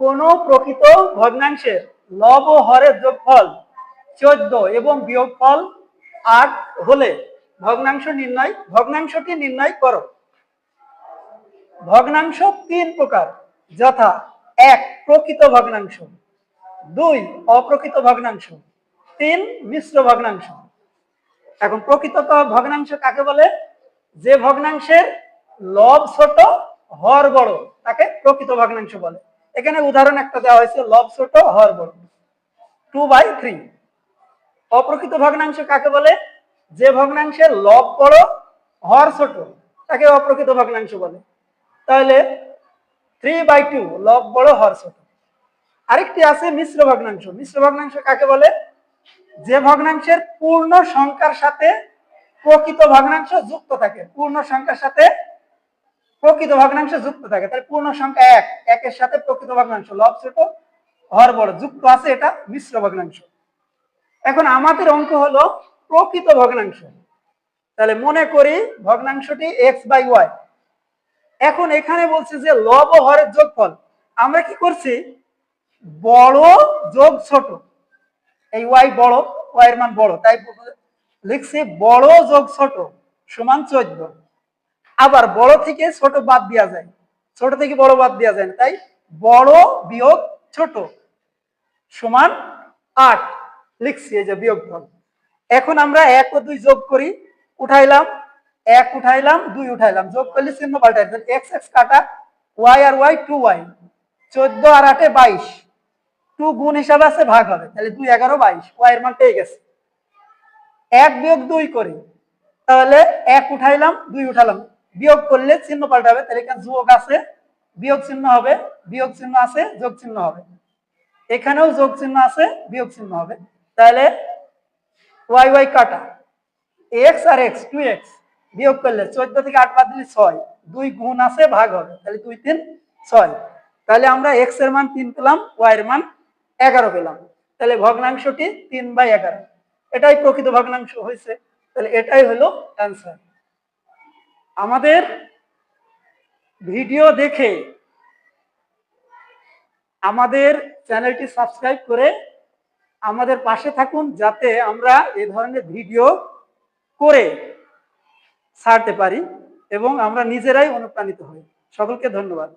কোন প্রকৃত ভগ্নাংশের লব ও হরের যোগফল চোদ্দ এবং বিয়োগফল আট হলে ভগ্নাংশ নির্ণয় ভগ্নাংশটি নির্ণয় করো। ভগ্নাংশ তিন প্রকার, যথা এক প্রকৃত ভগ্নাংশ, দুই অপ্রকৃত ভগ্নাংশ, তিন মিশ্র ভগ্নাংশ। এখন প্রকৃত ভগ্নাংশ কাকে বলে? যে ভগ্নাংশের লব ছোট, হর বড়, তাকে প্রকৃত ভগ্নাংশ বলে। এখানে উদাহরণ একটা দেওয়া হয়েছে লব ছোট, হর বড়। টু বাই থ্রি অপ্রকৃত ভগ্নাংশ কাকে বলে? যে ভগ্নাংশের লব বড়, হর ছোট, তাকে অপ্রকৃত ভগ্নাংশ বলে। তাহলে থ্রি বাই টু লব বড়, হর ছোট। আরেকটি আছে মিশ্র ভগ্নাংশ। মিশ্র ভগ্নাংশ কাকে বলে? যে ভগ্নাংশের পূর্ণ সংখ্যার সাথে প্রকৃত ভগ্নাংশ যুক্ত থাকে। পূর্ণ সংখ্যার সাথে প্রকৃত ভগ্নাংশ যুক্ত থাকে, তাহলে পূর্ণ সংখ্যা এক, একের সাথে প্রকৃত ভগ্নাংশ, লব ছোট, হর বড়, যুক্ত আছে এটা মিশ্র ভগ্নাংশ। এখন আমাদের অঙ্ক হলো প্রকৃত ভগ্নাংশ। তাহলে মনে করি ভগ্নাংশটি এক্স বাই ওয়াই এখন এখানে বলছে যে লব ও হরের যোগফল, আমরা কি করছি? বড় যোগ ছোট। এই ওয়াই বড় ওয়াই এর মান বড়, তাই লিখছি বড় যোগ ছোট, সমান চোদ্দ। আবার বড় থেকে ছোট বাদ দেওয়া যায়। ছোট থেকে বড় বাদ দেওয়া যায় তাই বড় বিয়োগ ছোট সমান আট লিখছি এই যে বিয়োগফল। এখন আমরা এক ও দুই যোগ করি, উঠাইলাম, এক উঠাইলাম, দুই উঠাইলাম, যোগ করলে চিহ্ন পাল্টাই এক্স এক্স কাটা, ওয়াই আর ওয়াই টু ওয়াই, চোদ্দ আর আটে বাইশ, টু গুণ হিসাবে আছে, ভাগ হবে। তাহলে দুই এগারো বাইশ, ওয়াই এর মান পেয়ে গেছে। এক বিয়োগ দুই করি, তাহলে এক উঠাইলাম, দুই উঠালাম। বিয়োগ করলে চিহ্ন পাল্টাবে, তাহলে এখানে যোগ আছে, বিয়োগ চিহ্ন হবে, বিয়োগ চিহ্ন আছে, যোগ চিহ্ন হবে। এখানেও যোগ চিহ্ন আছে, বিয়োগ চিহ্ন হবে। তাহলে ওয়াই ওয়াই কাটা। এক্স আর এক্স টু এক্স বিয়োগ করলে চোদ্দ থেকে আট বাদ দিলে ছয়, দুই গুণ আছে, ভাগ হবে। তাহলে দুই তিন, ছয়। তাহলে আমরা এক্সের মান তিন পেলাম ওয়াই এর মান এগারো পেলাম। তাহলে ভগ্নাংশটি তিন বাই এগারো। এটাই প্রকৃত ভগ্নাংশ হয়েছে। তাহলে এটাই হলো অ্যান্সার আমাদের ভিডিও দেখে আমাদের চ্যানেলটি সাবস্ক্রাইব করে আমাদের পাশে থাকুন যাতে আমরা এ ধরনের ভিডিও করে ছাড়তে পারি এবং আমরা নিজেরাই অনুপ্রাণিত হই। সকলকে ধন্যবাদ।